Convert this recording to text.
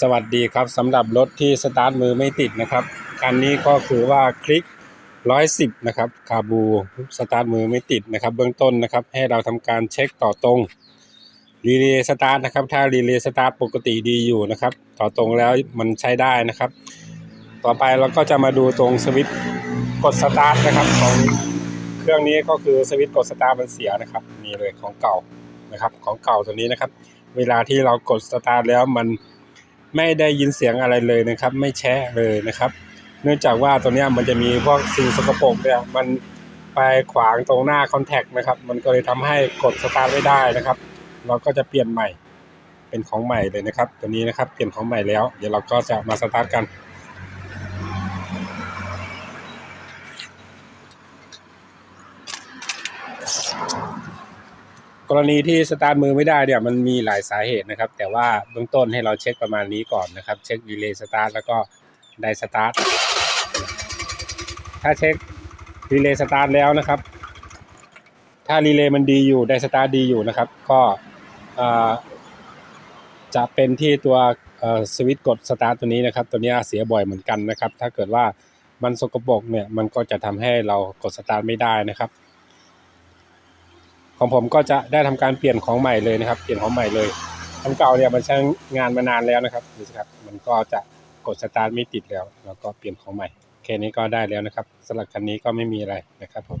สวัสดีครับสำหรับรถที่สตาร์ทมือไม่ติดนะครับคันนี้ก็คือว่าคลิก 110 นะครับคาบูสตาร์ทมือไม่ติดนะครับ เบื้องต้นนะครับ ให้เราทำการเช็คต่อตรงรีเลย์สตาร์ทนะครับถ้ารีเลย์สตาร์ทปกติดีอยู่นะครับ ต่อตรงแล้วมันใช้ได้นะครับ ต่อไปเราก็จะมาดูตรงสวิตช์กดสตาร์ทนะครับของเครื่องนี้ก็คือสวิตช์กดสตาร์ทมันเสียนะครับนี่เลยของเก่านะครับของเก่าตัวนี้นะครับ เวลาที่เรากดสตาร์ทแล้วมัน ไม่ได้ยินเสียงอะไรเลยนะครับ ไม่แชะเลยนะครับ เนื่องจากว่าตัวเนี้ยมันจะมีพวกสิ่งสกปรกเนี่ยมันไปขวางตรงหน้าคอนแทคนะครับ มันก็เลยทำให้กดสตาร์ทไม่ได้นะครับ เราก็จะเปลี่ยนใหม่เป็นของใหม่เลยนะครับ ตัวนี้นะครับเปลี่ยนของใหม่แล้ว เดี๋ยวเราก็จะมาสตาร์ทกัน กรณีที่สตาร์ทมือไม่ได้เนี่ยมันมีหลายสาเหตุนะครับ แต่ว่าเบื้องต้นให้เราเช็คประมาณนี้ก่อนนะครับ เช็คดีเลย์สตาร์ทแล้วก็ไดสตาร์ทถ้าเช็คดีเลย์สตาร์ทแล้วนะครับ ถ้ารีเลย์มันดีอยู่ไดสตาร์ทดีอยู่นะครับ ก็จะเป็นที่ตัวสวิตช์กดสตาร์ทตัวนี้นะครับ ตัวนี้เสียบ่อยเหมือนกันนะครับ ถ้าเกิดว่ามันสกปรกเนี่ยมันก็จะทำให้เรากดสตาร์ทไม่ได้นะครับ ของผมก็จะได้ทำการเปลี่ยนของใหม่เลยนะครับ เปลี่ยนของใหม่เลยอันเก่าเนี่ยมันใช้งานมานานแล้วนะครับดูสิครับ มันก็จะกดสตาร์ทไม่ติดแล้ว แล้วก็เปลี่ยนของใหม่แค่นี้ก็ได้แล้วนะครับสำหรับคันนี้ก็ไม่มีอะไรนะครับผม